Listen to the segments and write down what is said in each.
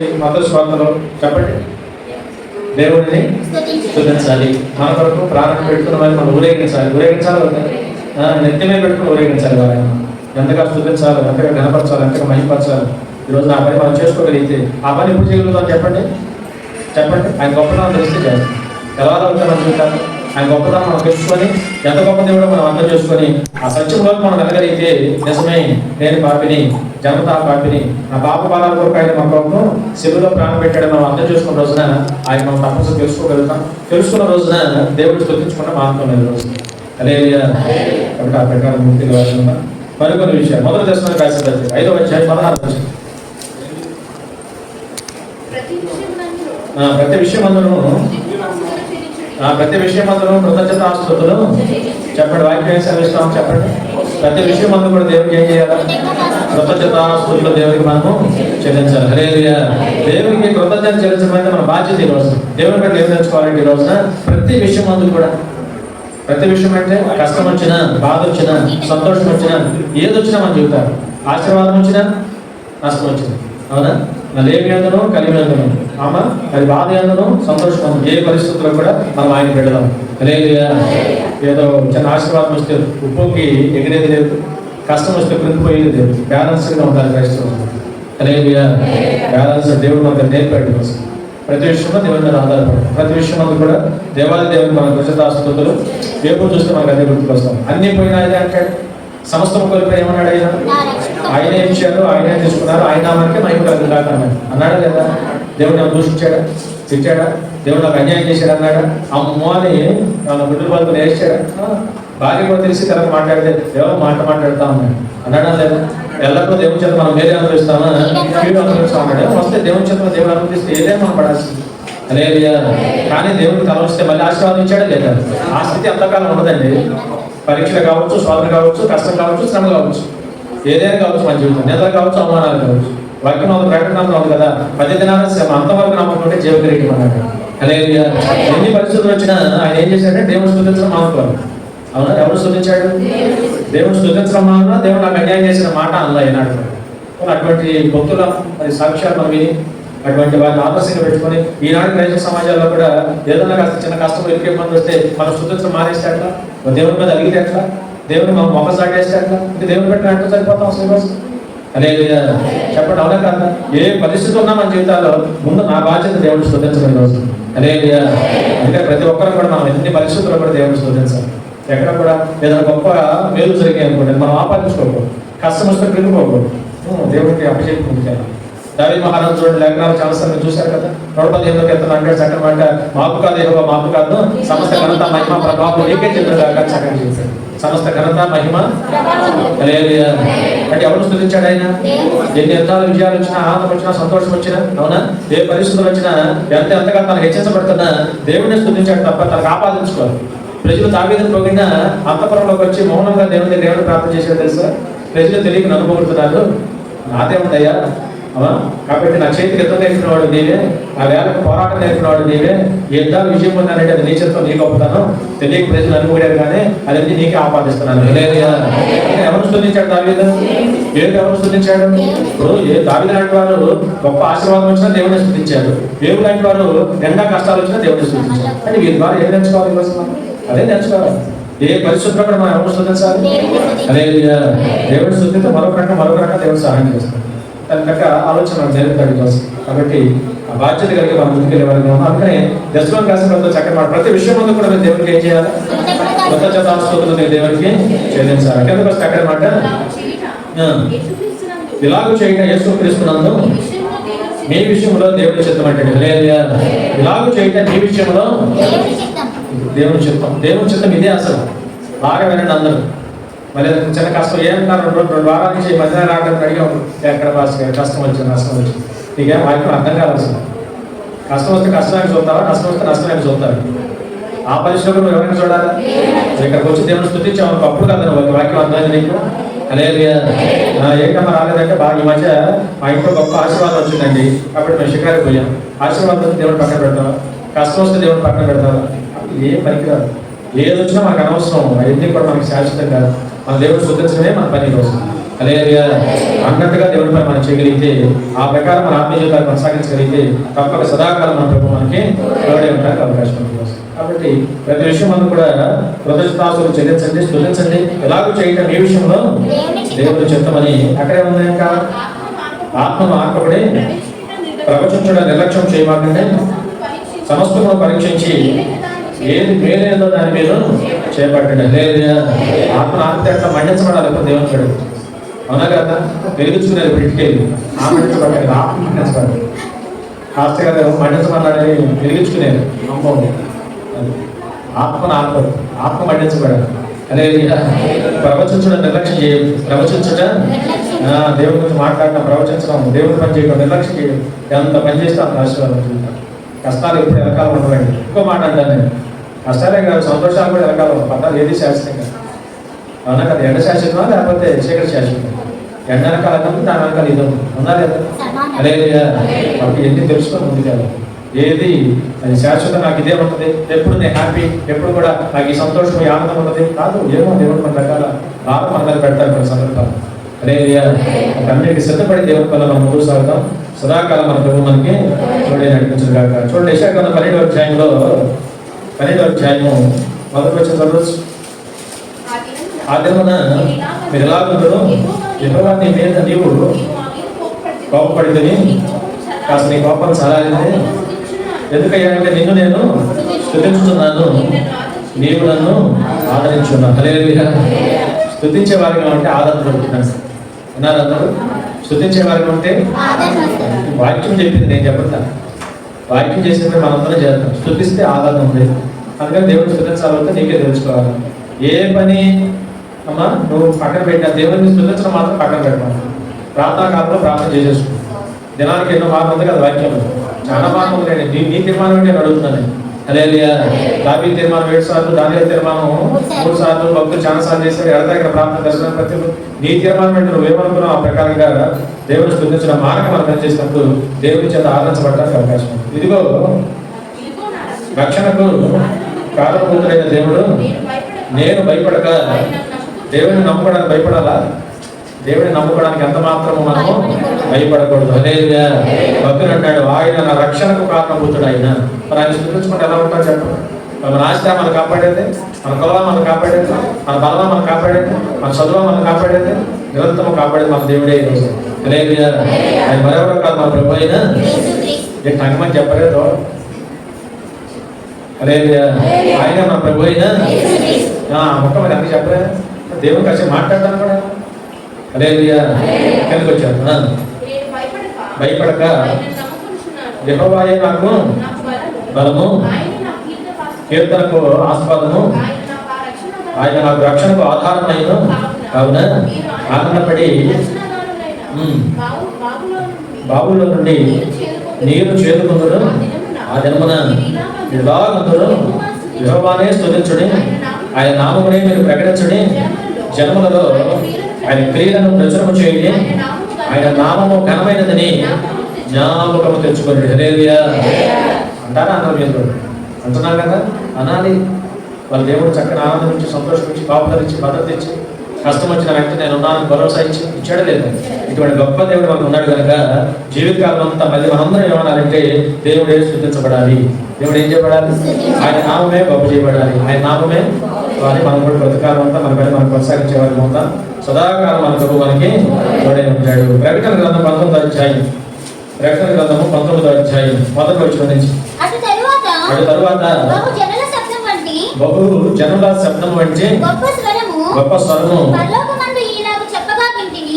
మత స్వార్థలో చెప్పండి. దేవుడిని స్థుతించాలి మన కొరకు ప్రాణం పెట్టుకున్న వారిని మనం ఊరేగించాలి. ఊరేగించాలి నెత్తిమే పెట్టుకుని ఊరేగించాలి వారిని. ఎంతగా స్థుతించాలి ఎంతగా గణపరచాలి ఎంతగా మహిపరచాలి ఈరోజు ఆ పని మనం చేసుకోగలిగితే ఆ పని ఎప్పుడు చేయగలుగుతాం చెప్పండి? చెప్పండి. ఆయన గొప్పతనం తెలిస్తే చేస్తాం ఎలా అవుతామని చూద్దాం ఆయన గొప్పతనం మనం తెలుసుకొని ఎంత గొప్ప దేవుడో మనం అర్థం చేసుకొని ఆ సత్యంలో మనం వెళ్ళగలిగితే నిజమే నేను పాపిని జనతా పాపిని నా పాప బాలాల కొరకు ఆయన మా ప్రభుత్వం శిలువలో ప్రాణం పెట్టాడు మనం అర్థం చేసుకున్న రోజున ఆయన మనం తప్పనిసరి తెలుసుకోగలుగుతాం. తెలుసుకున్న రోజున దేవుడు స్థుతించుకుంటే మాత్రం లేదు రోజు. అదే కాబట్టి ఆ ప్రకారం ముక్తిగా వెళ్తున్నాం మరికొన్ని విషయాలు. మొదటి దర్శనం రాసిన ఐదో అధ్యాయం పదహారు ప్రతి విషయం అందరూ ప్రతి విషయం అందులో కృతజ్ఞత ఆస్తుతులు చెప్పండి వాక్యం సెలవిస్తాం చెప్పండి. ప్రతి విషయం అందు కూడా దేవుడికి ఏం చేయాలి? కృతజ్ఞత దేవుడికి మనము చెల్లించాలి. హరే దేవుడికి కృతజ్ఞత చెల్లించడం మన బాధ్యత ఈ రోజు. దేవుని కంటే ఏం తెచ్చుకోవాలంటే ఈ రోజున ప్రతి విషయం అందు కూడా. ప్రతి విషయం అంటే కష్టం వచ్చినా బాధ వచ్చినా సంతోషం వచ్చినా ఏది వచ్చినా మనం చెబుతారు ఆశీర్వాదం వచ్చినా నష్టం వచ్చింది అవునా? లేమి అందను కలిమి అందను ఆమా? అది బాధ అందను సంతోషం ఏ పరిస్థితుల్లో కూడా మనం ఆయన పెడదాం. హల్లెలూయా ఏదో చిన్న ఆశీర్వాదం వస్తే ఉప్పుకి ఎగిరేది లేదు. కష్టం వస్తే కృంగిపోయేది లేదు. బ్యాలెన్స్డ్గా ఉండాలి క్రైస్తవం హల్లెలూయా బ్యాలెన్స్ దేవుడు మనకు నేర్పాడు కోసం ప్రతి విషయంలో దేవుని మీద ఆధారపడతాం ప్రతి విషయం అందు కూడా దేవాది దేవుని మన కృషితాస్తుతులు ఎప్పుడు చూస్తే మనకు అదే గుర్తుకొస్తాం. అన్ని పోయినా అదే అంటాడు. సమస్తం కోల్పోయి ఏమన్నాడు ఆయన? ఆయనే ఇచ్చారు ఆయనే తీసుకున్నారు. ఆయన మనకే మహిమ కలుగు కాక అన్నాడు లేదా? దేవుడు నాకు దూషించాడా? తిట్టాడా? దేవుడు నాకు అన్యాయం చేశాడు? అన్నాడా? అమ్మో అని వాళ్ళ బిడ్డలు వాళ్ళతో వేసాడా భార్య కూడా తెలిసి తర్వాత మాట్లాడితే దేవుడు మాట మాట్లాడుతా ఉన్నాడు. అన్నాడా లేదా? ఎల్లప్పుడూ దేవుని చేత మనం వేరే అనుభవిస్తామా కీడు అనుభవిస్తాం అన్నాడు వస్తే దేవుని చేత దేవుడు అనుభవిస్తే ఏదే మనం పడాల్సింది. హల్లెలూయా. కానీ దేవుడికి తల వస్తే మళ్ళీ ఆశీర్వాదం ఇచ్చాడా లేదా? ఆ స్థితి అంతకాలం ఉండదండి. పరీక్షలు కావచ్చు శోధన కావచ్చు కష్టం కావచ్చు శ్రమ కావచ్చు. ఏదైనా కావచ్చు మన జీవితం నిద్ర కావచ్చు అవమానాలు కావచ్చు. వాక్యం ఒక ప్రకటన ఉంది కదా. పది దినాల శ్రమ అంతవరకు నమ్మకుంటే జీవకరీటి అన్నాడు హల్లెలూయా. ఎన్ని పరిస్థితులు వచ్చినా ఆయన ఏం చేశాడంటే దేవుడు స్థుతించడం మానుకోవాలి. అవునా? ఎవరు స్థుతించాడు దేవుడు స్థుతించడం మానుకున్నా దేవుడు నాకు అన్యాయం చేసిన మాట అలా అయినాడు అటువంటి భక్తుల మరి సాక్ష్యాలు మనం విని అటువంటి వారిని ఆదర్శంగా పెట్టుకొని ఈనాడు క్రైస్తవ సమాజాల్లో కూడా ఏదైనా కాస్త చిన్న కష్టం ఎదురు ఇబ్బంది వస్తే మనం స్వతంత్రం మానేస్తే అట్లా దేవుని మీద అలిగితేట్లా దేవుని మనం మొక్క సాగేసేట్లా ఇంకా దేవుని పెట్టిన అంటే సరిపోతాం శ్రీనివాస్? అదే చెప్పండి అవునా కాదా? ఏ పరిస్థితి ఉన్నా మన జీవితాల్లో ముందు నా బాధ్యత దేవుడు స్వతంత్రం రోజు అదే అందుకే ప్రతి ఒక్కరు కూడా మనం ఎన్ని పరిస్థితుల్లో కూడా దేవుడు స్థుతించాలి ఎక్కడ కూడా ఏదైనా గొప్ప మేలు జరిగాయి అనుకోండి మనం ఆపాదించుకోకూడదు. కష్టం వస్తే పిలుపుకోకూడదు దేవుడికి అభిషేకం దావి మహారాజు చూడండి లేఖనాలు చాలా సార్లు చూశారు కదా. నూట పదిహేను ఎంత అంటాడు చక్కని మాట మాపు కాదు ఏవో మాపు కాదు సమస్త ఘనత మహిమ ప్రభావం నీకే చెప్పాడు చక్కని చేశాడు సమస్త ఘనత మహిమ అంటే ఎవరు స్థుతించాడు ఆయన? ఎన్ని యుద్ధాలు విజయాలు వచ్చినా ఆనందం వచ్చినా సంతోషం వచ్చినా అవునా? ఏ పరిస్థితులు వచ్చినా ఎంత ఎంతగా తను హెచ్చించబడుతున్నా దేవుడిని స్థుతించాడు తప్ప తనకు ఆపాదించుకోవాలి ప్రజలు తాగేదని పోగినా అంతపురంలోకి వచ్చి మౌనంగా దేవుని దగ్గర దేవుడు ప్రార్థన చేశాడు తెలుసా? ప్రజలు తెలియక నన్ను పొగుడుతున్నారు. నాదేముందయ్యా కాబట్టి నా చేతికి యుద్ధం నేర్పిన వాడు నీవే నా వేలకు పోరాటం నేర్పిన వాడు నీవే యుద్ధాలు విజయం పొందానంటే అది నీ చేతితో నీ గొప్పతనం తెలియక ప్రజలు అనుకోలేరు కానీ అదన్నీ నీకే ఆపాదిస్తున్నాను. హల్లెలూయా. ఎవరు స్థుతించాడు దావీదు? దేవుడు ఎవరు స్థుతించాడు? ఇప్పుడు ఏ దావీదు లాంటి వారు గొప్ప ఆశీర్వాదం వచ్చినా దేవుడిని స్థుతించారు. దేవుడు లాంటి వారు ఎండా కష్టాలు వచ్చినా దేవుడిని స్థుతించారు. అంటే వీరి ద్వారా ఏం నేర్చుకోవాలి? అదే నేర్చుకోవాలి. ఏ కూడా మనం ఎవరు స్థుతించాలి? అదే దేవుడి స్థుతితో మరొక రకం మరొక రకం దేవుడు సహాయం చేస్తాడు. దాని తగ్గ ఆలోచన జరుగుతాడు కోసం కాబట్టి ఆ బాధ్యత కలిగి మనం ఉన్నాం. అందుకనే దశలో కాసిన చక్కటి మాట. ప్రతి విషయం ముందు కూడా మీరు దేవుడికి ఏం చేయాలి? కృతజ్ఞతాస్తుతులు మీరు దేవుడికి చెల్లించాలి కిందకు వస్తే అక్కడ మాట. ఇలాగు చేయడం యేసు క్రీస్తునందు మీ విషయంలో దేవుడి చిత్తం అంటే. ఇలాగ చేయటం మీ విషయంలో దేవుని చిత్తం. దేవుని చిత్తం ఇదే అసలు. బాగా వినండి అందరూ. మరి చిన్న కష్టం. ఏం కారణం రెండు వారాల నుంచి ఈ మధ్యన రావడానికి అడిగాం. ఎక్కడ భాష కష్టం వచ్చింది నష్టం వచ్చింది. నీకేం వారికి అర్థం కాదు కష్టం వస్తే కష్టానికి చూస్తావా? నష్టం వస్తే నష్టానికి చూస్తారు ఆ పరిస్థితుల్లో నువ్వు ఎవరైనా చూడాలా? ఇక్కడికి వచ్చి దేవుని స్థుతించావు అప్పుడు కదా ఒక వాక్యం అర్థమైంది నీకు. అదే ఏంటమ్మా రాలేదంటే బాగా ఈ మధ్య మా ఇంట్లో గొప్ప ఆశీర్వాదం వచ్చిందండి. కాబట్టి మేము షికారు పోయాం. ఆశీర్వాదం దేవుడు పక్కన పెడతాం కష్టం వస్తే దేవుడు పక్కన పెడతాం ఏం పనికిరాదు. ఏది వచ్చినా మనకు అనవసరం. అవన్నీ కూడా మనకి శాశ్వతం కాదు. మన దేవుడు శుద్ధించడమే మన పని రోజు హల్లెలూయా అన్నట్టుగా దేవుడి పని మనం చేయగలిగితే ఆ ప్రకారం మన ఆత్మీయ జీవితాన్ని కొనసాగించగలిగితే తప్పక సదాకాలం మన ప్రభు మనకి తోడే ఉండడానికి అవకాశం ఉంది కాబట్టి ప్రతి విషయం మనం కూడా కృతజ్ఞతాసులు చెల్లించండి స్థుతించండి ఎలాగో చేయటం ఈ విషయంలో దేవుడు చెప్తామని అక్కడే ఉంది ఇంకా. ఆత్మ ఆకపడి ప్రవచించడం నిర్లక్ష్యం చేయమాకండి. సమస్తను పరీక్షించి ఏది మేలేదో దాని మీద చేపట్టండి. లేదా. ఆత్మ ఆపితే అట్లా మండించబడాలి ఎప్పుడు దేవుని చూడు అవునా కదా? వెలిగించుకునేది బ్రిటికేది ఆ మండించబడాలి ఆత్మ మండించబడాలి కాస్త కదా మండించబడాలి వెలిగించుకునేది. అమ్మో. ఆత్మను ఆత్మ ఆత్మ మండించబడాలి. అదే ప్రవచించడం నిర్లక్ష్యం చేయదు ప్రవచించడం దేవుడి గురించి మాట్లాడటం ప్రవచించడం దేవుడి పని చేయడం నిర్లక్ష్యం చేయడం ఎంత పని చేస్తే అంత ఆశీర్వాదం కష్టాలు ఎప్పుడు వెనకాల ఉండవండి. ఎక్కువ మాట అంటాను నేను. కష్టాలే కాదు సంతోషాలు కూడా వెనకాల. పట్టాలు ఏది శాశ్వతం కాదు అవునా కదా? ఎండ శాశ్వతమా లేకపోతే చీకటి శాశ్వతం ఎండ వెనకాల దాని వెనకాల ఇది ఉంది. ఉందా లేదా? అదే మనకి ఎన్ని తెలుసుకో ముందుకెళ్ళాలి ఏది? అది శాశ్వతం నాకు ఇదే ఉంటుంది. ఎప్పుడు నేను హ్యాపీ? ఎప్పుడు కూడా నాకు ఈ సంతోషం ఈ ఆనందం ఉంటుంది. కాదు ఏమో దేవుడు మన రకాల మన మీద పెడతారు కొన్ని సందర్భాలు అదే అన్నిటికి సిద్ధపడి దేవుడి వల్ల మనం ముందుకు సాగుతాం. సదాకాలం మన ప్రభు మనకి చూడే నడిపించదు కాక చూడండి యశాకాలం పన్నెండు అధ్యాయంలో పన్నెండు అధ్యాయము మొదటి వచ్చిన చదవచ్చు ఆ దినమున మీరు ఎలాగుందో యెహోవా నీ మీద నీవు కోపపడితే కాస్త నీ కోపం చలాలింది ఎందుకయ్యా అంటే నిన్ను నేను స్థుతించుతున్నాను నీవు నన్ను ఆదరించున్నాను హల్లెలూయా. స్థుతించే వారిగా ఉంటే ఆదరణ దొరుకుతున్నాను విన్నారు అందరూ? స్థుతించే వారికి ఉంటే వాక్యం చెప్పింది నేను చెప్పండి వాక్యం చేసినప్పుడు మనందరం చేస్తాం స్థుతిస్తే ఆదరణ ఉంది. అందుకని దేవుని స్థుతించాలంటే నీకే తెలుసుకోవాలి. ఏ పని అమ్మా నువ్వు పక్కన పెట్టిన దేవుడిని స్థుతించడం మాత్రం పక్కన పెట్టాలి ప్రార్థనా ప్రార్థన చేసేసుకో. దినానికి ఎన్నో మార్గం ఉంది కదా వాక్యం చాలా మార్గం ఉంది నీ నీ తీర్మానం నేను అడుగుతున్నాను అదే తీర్మానం ఏడు సార్లు దాని తీర్మానం మూడు సార్లు భక్తులు చాలా సార్లు చేశారు. ఎడ దగ్గర ప్రార్థన దర్శనం ప్రతి నీ తీర్మానం ఏంటో నువ్వేమనుకున్నావు ఆ ప్రకారంగా దేవుని స్థుతించిన మార్గం అర్థం చేసినప్పుడు దేవుని చేత ఆదరించబడడానికి అవకాశం ఉంది. ఇదిగో రక్షణకు కారణభూతుడైన దేవుడు నేను భయపడక దేవుని నమ్ముకోవడానికి భయపడాలా? దేవుని నమ్ముకోవడానికి ఎంత మాత్రము మనము భయపడకూడదు. అదే భక్తుడు అంటాడు ఆయన నా రక్షణకు కారణభూతుడు ఆయన. మరి ఆయన స్థుతించుకుంటే ఎలా ఉంటారు చెప్పండి. మన ఆశ మనం కాపాడేది? మన కులవా మనం కాపాడేది? మన బలవా మనం కాపాడేది? మన చదువు మనం కాపాడేది? నిరంతరం కాపాడేది మన దేవుడే ఈరోజు. హల్లెలూయా. ఆయన మరెవరో కాదు మన ప్రభు అయినా? నేను తగ్గమని చెప్పలేదు? ఆయన మన ప్రభు అయినా? ఆ, మొక్క మరి అన్ని చెప్పలే దేవుని కాసేపు మాట్లాడతాను. అదే కిందకి ఆ, భయపడక. యెహోవాయే నాకు బలము. కీర్తనకు ఆస్పాదము ఆయన నాకు రక్షణకు ఆధారమైన. కావున ఆనందపడి బావుల్లో నుండి నీరు చేరుకుందరు. ఆ జన్మన ఇలాగందరూ. యెహోవానే స్తుతించుడి ఆయన నామమునే మీరు ప్రకటించుడి. జన్మలలో ఆయన క్రియలను ప్రచురము చేయండి. ఆయన నామము ఘనమైనదని జ్ఞాపకము తెచ్చుకోండి హల్లెలూయా. అంటారా అన్నారు మీరు అంటున్నారు కదా? అనాలి. వాళ్ళ దేవుడు చక్కని ఆనందం ఇచ్చి సంతోషం ఇచ్చి కాపుదలు ఇచ్చి భద్రత ఇచ్చి కష్టం వచ్చిన వెంటనే నేను ఉన్నాను భరోసా ఇచ్చి ఇచ్చాడు లేదు ఇటువంటి గొప్ప దేవుడు మనకు ఉన్నాడు కనుక జీవితకాలం అంతా మళ్ళీ మనందరం ఏమనాలంటే దేవుడే స్థుతించబడాలి దేవుడు ఏం చేయబడాలి ఆయన నామమే గొప్ప చేయబడాలి. ఆయన నామమే వారిని మనం కూడా బ్రతకాలంతా మన పైన మనం కొనసాగించే వారికి సదాకాలం మన ప్రభు మనకి తోడే ఉంటాడు ప్రకటన గ్రంథం పంతొమ్మిది అధ్యాయం. ప్రకటన గ్రంథము పంతొమ్మిది అధ్యాయం. మొదటి వచ్చిన నుంచి. అటు తరువాత బహు జనుల శబ్దం వంటి గొప్ప స్వరము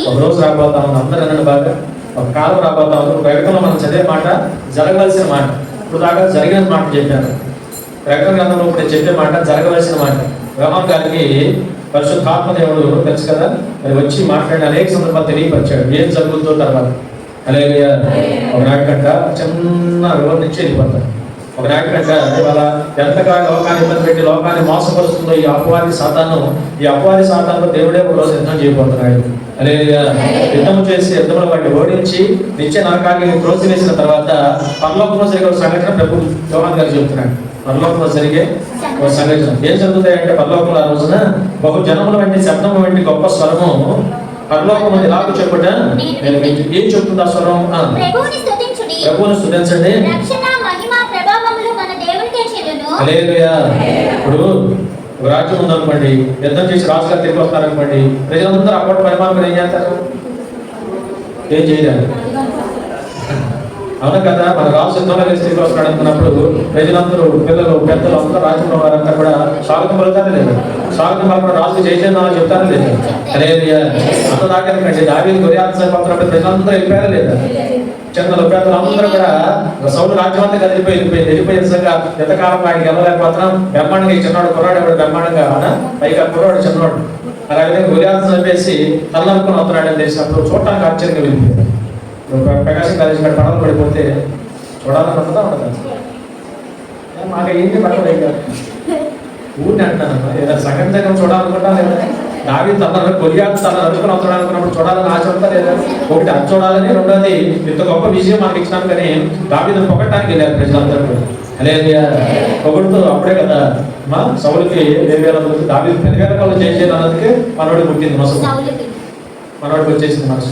ఒక రోజు రాబోతా ఉంది అందరూ అనండి బాగా. ఒక కాలం రాబోతా ఒక ప్రకటనలో మనం చదివే మాట జరగవలసిన మాట. ఇప్పుడు దాకా జరిగిన మాట చెప్పాను ప్రకటన గ్రంథంలో ఇప్పుడు చెప్పే మాట జరగవలసిన మాట. రమణ గారికి పరిశుద్ధాత్మ దేవుడు తెలుసు కదా? మరి వచ్చి మాట్లాడిన అనేక సందర్భాలు తెలియపరిచాడు. ఏం జరుగుతుందో తర్వాత. అలాగే ఒకనాటి కంట చిన్న రోడ్ నుంచి వెళ్ళిపోతాడు. ఒకనాటి కంట ఇవాళ ఎంతగా లోకాన్ని ఇబ్బంది పెట్టి లోకాన్ని మోసపరుస్తుందో ఈ అపవాది సాతాను ఈ అపవాది సాతాను దేవుడే ఒక రోజు యుద్ధం చేయబోతున్నాడు. అదే యుద్ధం చేసి యుద్ధంలో వాటిని ఓడించి నిత్య నరకాన్ని త్రోసివేసిన తర్వాత పరలోకంలో జరిగే ఒక సంఘటన ప్రభు యోహాన్ గారు చెబుతున్నాడు. పరలోకంలో జరిగే ఒక సంఘటన. ఏం జరుగుతాయంటే పరలోకంలో ఆ రోజున బహు జనముల వంటి శబ్దము వంటి గొప్ప స్వరము పరలోకం ఇలాగ చెప్పుట. ఏం చెప్తుంది ఆ స్వరం? ప్రభువుని స్తుతించుడి ప్రభువుని స్తుతించండి రక్షణ మహిమ ప్రభావములు మన దేవునికే చెల్లును హల్లెలూయా. ఇప్పుడు ఒక రాజ్యం ఉందనుకోండి యుద్ధం చేసి రాజుగారు తిరిగి వస్తారనుకోండి ప్రజలందరూ అప్పటి పరిమాణం ఏం చేస్తారు? ఏం చేయలేరు. అవును కదా? మన రాజు యుద్ధంలో కలిసి తిరిగి వస్తాడు అనుకున్నప్పుడు ప్రజలందరూ పిల్లలు పెద్దలు అందరూ రాజ్యంలో వారంతా కూడా స్వాగతం పలుకుతారా లేదు? స్వాగతం పలకడం రాజు జయచేద్దామని చెప్తారా లేదు? అదే అంత దాకా దావీ గురియాత పత్రం ప్రజలందరూ వెళ్ళిపోయారా లేదా? చిన్నలు పెద్దలు అందరూ కూడా సౌలు రాజ్యం అంతా కదిలిపోయి వెళ్ళిపోయిన నిజంగా ఎంతకాలం ఆయనకి వెళ్ళలేకపోతున్నాం బ్రహ్మాండంగా ఈ చిన్నవాడు కుర్రాడు ఎవడు బ్రహ్మాండంగా పైగా కుర్రాడు చిన్నవాడు అలాగే గురియాత చంపేసి తల్లనుకుని వస్తున్నాడని తెలిసినప్పుడు చూడటానికి ఆశ్చర్యంగా వెళ్ళిపోయింది ఇప్పుడు ప్రకాశం కాలేజీ కాడ పడవలు పడిపోతే చూడాలని ఉంటుందా ఉండదా? మాకు ఏంటి పడవలు ఊరిని అంటున్నాను ఏదైనా సగం సగం చూడాలనుకుంటా లేదా దావి తన కొలియాకు తన నడుచుకుని వస్తాడు అనుకున్నప్పుడు చూడాలని ఆశ ఉందా లేదా? ఒకటి అది చూడాలని రెండోది ఇంత గొప్ప విజయం మనకి ఇచ్చినాం కానీ దావిని పొగట్టడానికి వెళ్ళారు ప్రజలందరూ. హల్లెలూయా. పొగడుతూ అప్పుడే కదా మా సౌలుకి వేవేల దావి పెరివేల వాళ్ళు చేసేది అన్నదికే మనోడి పుట్టింది మనసు. మనోడికి వచ్చేసింది మనసు.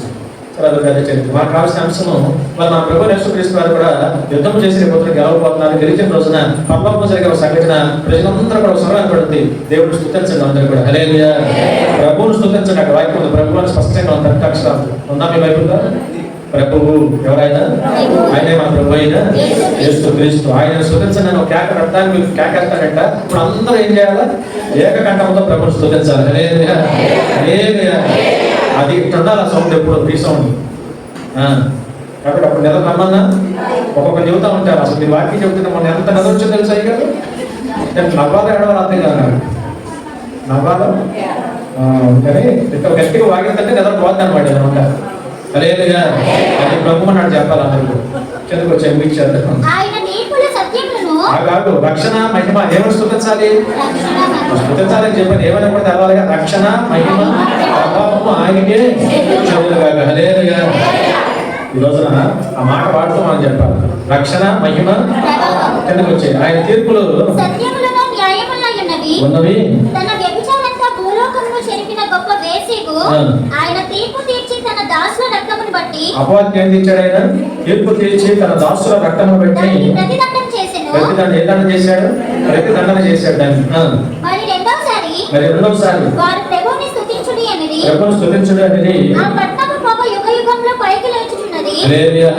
పెద్ద చరిత్ర మనకు కావాల్సిన అంశము మరి మన ప్రభు యేసుక్రీస్తు వారు కూడా యుద్ధం చేసి పొద్దున గెలవబోతున్నారు. గెలిచిన రోజున పర్లోకం జరిగే ఒక సంఘటన ప్రజలందరూ కూడా సమయం పడుతుంది. దేవుడు స్థుతించండి అందరూ కూడా. హరే ప్రభువును స్థుతించండి అక్కడ వాక్యం ఉంది. ప్రభు అని స్పష్టంగా ఉంది అక్షరాలు ఉందా మీ బైబిల్లో ప్రభువు ఎవరైనా? ఆయనే మన ప్రభు అయినా? యేసు క్రీస్తు ఆయన స్థుతించండి ఒక కేక పెట్టడానికి మీకు కేక ఇప్పుడు అందరూ ఏం చేయాలా? ఏకకంఠంతో ప్రభుని స్థుతించాలి హరే. అది ఉండాలి ఆ సౌండ్ ఎప్పుడు ఈ సౌండ్. కాబట్టి అప్పుడు నెల రమ్మన్నా? ఒక్కొక్క చెబుతా ఉంటారు. అసలు మీ వాక్యం చెబుతున్నా మొన్న ఎంత నెల వచ్చిందో తెలుసా అయ్యి గారు నేను నవ్వాలో ఏడవాలో అర్థం కాదు నాకు నవ్వాలో? కానీ ఇంత గట్టిగా వాగిందంటే నెల పోద్ది అనమాట ఏదైనా అదేగా అది ప్రభు అన్నాడు చెప్పాలి అందరూ సత్యములను ఆ కాదు రక్షణ మహిమ ఏమని స్థుతించాలి స్థుతించాలని చెప్పండి ఏమైనా కూడా తెలవాలిగా రక్షణ మహిమ ఆయనకే చెందునుగాక. హల్లెలూయా. ఈ రోజున ఆ మాట పాడుతూ మనం చెప్పాలి. రక్షణ మహిమ కిందకు వచ్చాయి ఆయన తీర్పులు ఉన్నవి. ఆయన తీర్పు తీర్చి తన దాసుల రక్తమును బట్టి ఏం ఆయన? తీర్పు తీర్చి తన దాసుల రక్తమును ప్రతిదండం చేసెను. ప్రతిదండ ఏ దండ చేశాడు? ప్రతిదండన చేశాడు దాన్ని. మరి రెండవసారి మరి రెండవసారి వారు ప్రభువుని స్తుతించుడి అనేది ఎవరు స్థుతించుడు అనేది ఆ పట్టణము పొగ యుగ యుగంలో పైకి లేచుచున్నది. హల్లెలూయా.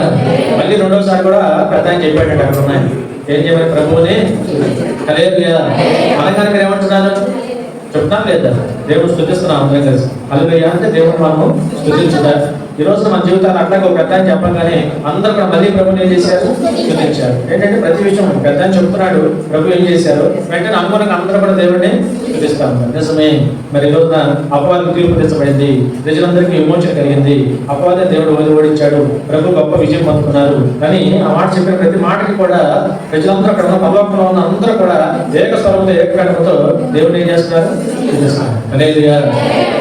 మళ్ళీ రెండోసారి కూడా పెద్ద ఆయన చెప్పాడు అక్కడ ఉన్నాయి ఏం చేయమని ప్రభువుని హల్లెలూయా. మీరు ఏమంటున్నారు? చెప్తున్నాం లేదా? దేవుడు స్థుతిస్తున్నాం అందరం కలిసి హల్లెలూయా అంటే దేవుడు మనము స్థుతించుదా ఈ రోజు మన జీవితాలు అట్లాగే ఒక పెద్ద చెప్పగానే అందరూ కూడా మళ్ళీ ప్రభుని ఏం చేశారు? చూపించారు. ఏంటంటే ప్రతి విషయం పెద్ద చెప్తున్నాడు. ప్రభు ఏం చేశారు? వెంటనే అనుగుణంగా అందరూ కూడా దేవుడిని స్థుతిస్తాం నిజమే. మరి ఈ రోజున అపవాదికి తీర్పు తెచ్చబడింది ప్రజలందరికీ విమోచన కలిగింది. అపవాద దేవుడు వదిలి ఓడించాడు. ప్రభు గొప్ప విజయం పొందుకున్నారు. కానీ ఆ మాట చెప్పిన ప్రతి మాటకి కూడా ప్రజలందరూ అక్కడ ఉన్న పర్లోకంలో ఉన్న అందరూ కూడా ఏక స్వరంతో ఏకకంఠంతో దేవుడు ఏం చేస్తున్నారు? స్థుతిస్తున్నారు. హల్లెలూయా.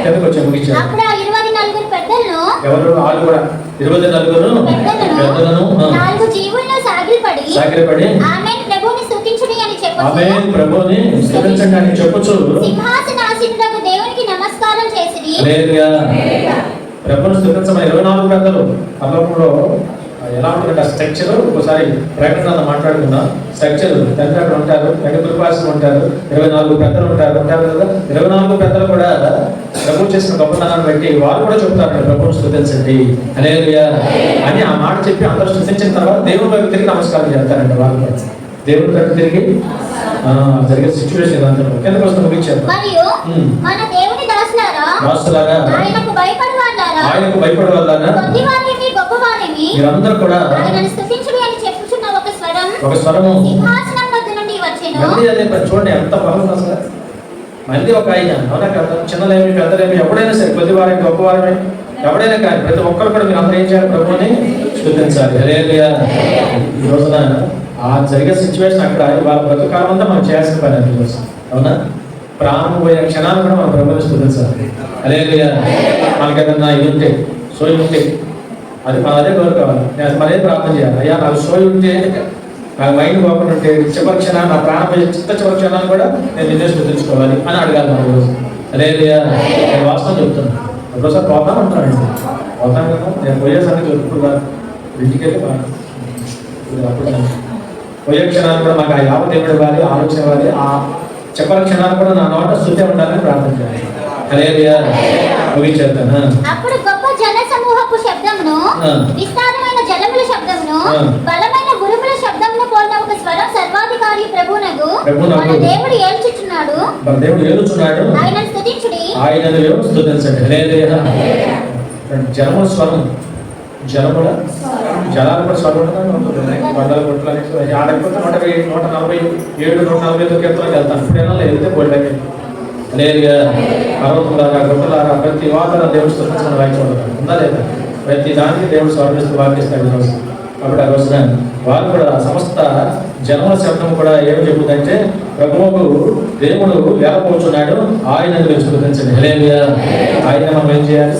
కిందకు వచ్చి ముగించారు అప్పుడు ఆ ఇరవై నలుగురు పెద్దలను ఎవరు? వాళ్ళు కూడా. ఇరవై నలుగురు? పెద్దలను? సాగిలపడి ఆమె ప్రభుని స్థుతించండి అని చెప్పొచ్చు. సింహాసనాసీనులకు దేవునికి నమస్కారం చేసిరి. హల్లెలూయా. ప్రభుని స్థుతించమని ఇరవై నాలుగు పెద్దలు పర్లోకంలో ఎలా ఉంటుందంటే ఆ స్ట్రక్చర్ ఒకసారి ప్రకటన మాట్లాడుకుందాం. స్ట్రక్చర్ తండ్రి అక్కడ ఉంటారు వెంకట కృపాసనం ఉంటారు ఇరవై నాలుగు పెద్దలు ఉంటారు ఉంటారు కదా? ఇరవై నాలుగు పెద్దలు కూడా ప్రభు చేసిన గొప్పతనాన్ని బట్టి వారు కూడా చెప్తారు ప్రభుని స్థుతించండి హల్లెలూయా అని ఆ మాట చెప్పి అందరూ స్థుతించిన తర్వాత దేవుని వైపు తిరిగి నమస్కారం చేస్తారంట వాళ్ళు దేవుని వైపు తిరిగి జరిగే సిచ్యువేషన్ అందరూ కిందకు వస్తే ముగించారు ఆయనకు భయపడి వాళ్ళారా ఆయనకు భయపడే వాళ్ళ కొద్దివారేమి గొప్పవారేమి మీరందరూ కూడా ఆయనను స్థుతించుడి అని చెప్పుచున్న ఒక స్వరం ఒక స్వరము. సింహాసనం వద్ద నుండి వచ్చెను. మళ్ళీ అదే చూడండి ఎంత బలం అసలు. మళ్ళీ ఒక ఆయన అవునా కదా? చిన్నలేమి పెద్దలేమి ఎవడైనా సరే కొద్దివారే గొప్పవారమే. ఎవడైనా కానీ ప్రతి ఒక్కరు కూడా మీరు అందరూ ఏం చేయాలి? ప్రభుని హల్లెలూయా. ఈ రోజున ఆ జరిగే సిచ్యువేషన్ అక్కడ వాళ్ళ బ్రతుకాలం అంతా మనం చేయాల్సిన పని అది. అవునా? ప్రాణం పోయే క్షణాలు కూడా మనం ప్రభుని సార్. అదే మనకి ఏదన్నా ఇది ఉంటే సోయి ఉంటే అది మన అదే కోరుకోవాలి నేను మరే ప్రార్థన చేయాలి. అయ్యా నాకు సోయి ఉంటే నాకు మైండ్ పోకుండా ఉంటే చివరి క్షణాలు నా ప్రాణం పోయే చిత్త చివరి క్షణాలు కూడా నేను నిన్నే స్థుతించుకోవాలి అని అడగాలి మన రోజు. అదే నేను వాస్తవం చెప్తున్నాను ఒకసారి పోతాను అంటున్నాడు పోతాను కదా. నేను పోయేసరికి సంగతి ఎప్పుడు ఇంటికి వెళ్ళి అప్పుడు పోయే క్షణాలు కూడా మాకు ఆ యావదేవుడు ఇవ్వాలి ఆలోచన ఇవ్వాలి ఆ చెప్పని క్షణాలు కూడా నా నోట శుద్ధి ఉండాలని ప్రార్థించాలి. ముగించేద్దాను అప్పుడు గొప్ప జన సమూహపు శబ్దమును. విస్తారమైన జలముల శబ్దమును. బలమైన గురుముల శబ్దమును పోలిన ఒక స్వరం సర్వాధికారి ప్రభునగు. మన దేవుడు ఏల్చుచున్నాడు. మన దేవుడు ఏలుచున్నాడు. ఆయన స్థుతించుడి ఆయనను ఎవరు స్తుతించండి. హల్లెలూయా. జనముల స్వరం. జనముల జలాలు కూడా స్వరం ఉంటుంది వందల కొట్లు ఆడకపోతే నూట నూట నలభై ఏడు నూట నలభై ఐదు కీర్తనకి వెళ్తాను. ఇప్పుడైనా వెళ్తే గోల్డెన్ లేదుగా పర్వతములారా గుట్టలారా ప్రతి వాదన దేవుడు స్తుతించిన వాక్యం ఉందా లేదా? ప్రతి దానికి దేవుడు స్వర్గిస్తూ వాకిస్తాడు ఈరోజు కాబట్టి ఆ రోజున వారు కూడా సమస్త జన్మ శబ్దం కూడా ఏమి చెబుతుందంటే ప్రభువుకు దేవుడు లేకపోతున్నాడు ఆయన స్తుతించండి హల్లెలూయా. ఆయన మనం ఏం చేయాలి?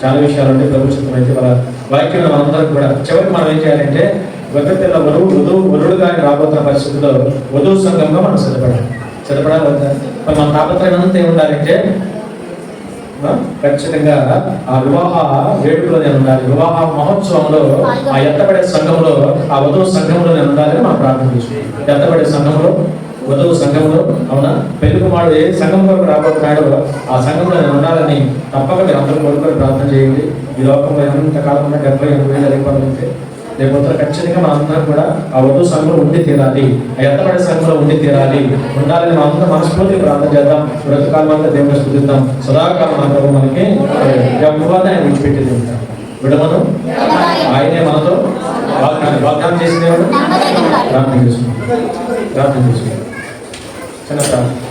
చాలా విషయాలు ఉంటే ప్రభు అయితే వాళ్ళ వాక్యం మనందరం కూడా చివరికి మనం ఏం చేయాలంటే గొర్రెపిల్ల వరువు వధువు వరుడుగా రాబోతున్న పరిస్థితుల్లో వధువు సంఘంగా మనం సిద్ధపడాలి. సిద్ధపడాలి మరి మన తాపత్రయం అంతా ఏముండాలంటే ఖచ్చితంగా ఆ వివాహ వేడుకలో నేను ఉండాలి. వివాహ మహోత్సవంలో ఆ ఎత్తపడే సంఘంలో ఆ వధువు సంఘంలో నేను ఉండాలని మనం ప్రార్థన చేసుకుంటాం. ఎత్తపడే సంఘంలో వధువు సంఘంలో అవునా? పెళ్ళి కుమారుడు ఏ సంఘం కొరకు రాబోతున్నాడో ఆ సంఘంలో నేను ఉండాలని తప్పక మీరు అందరూ కోరుకొని ప్రార్థన చేయండి. ఈ లోకంలో ఎంత కాలం ఉన్న డెబ్బై ఎనభై వేలు అయిపోతుంటే లేకపోతే ఖచ్చితంగా మా అందరం కూడా ఆ వధువు సంఘంలో ఉండి తీరాలి. ఆ ఎత్తబడే సంఘంలో ఉండి తీరాలి. ఉండాలని మా అందరం మనస్ఫూర్తి ప్రార్థన చేద్దాం. బ్రతకాలం అంతా దేవుని స్థుతిద్దాం. సదాకాలం మన మనకి. గర్భవాన్ని ఆయన విడిచిపెట్టేది. ఉంటాం విడమను? ఆయనే మనతో. వాగ్దానం వాగ్దానం చేసిన దేవుడు ప్రార్థన వాడు. ప్రార్థన చేసుకుంటాం ప్రార్థన చేసుకుంటాం చిన్న ప్రార్థన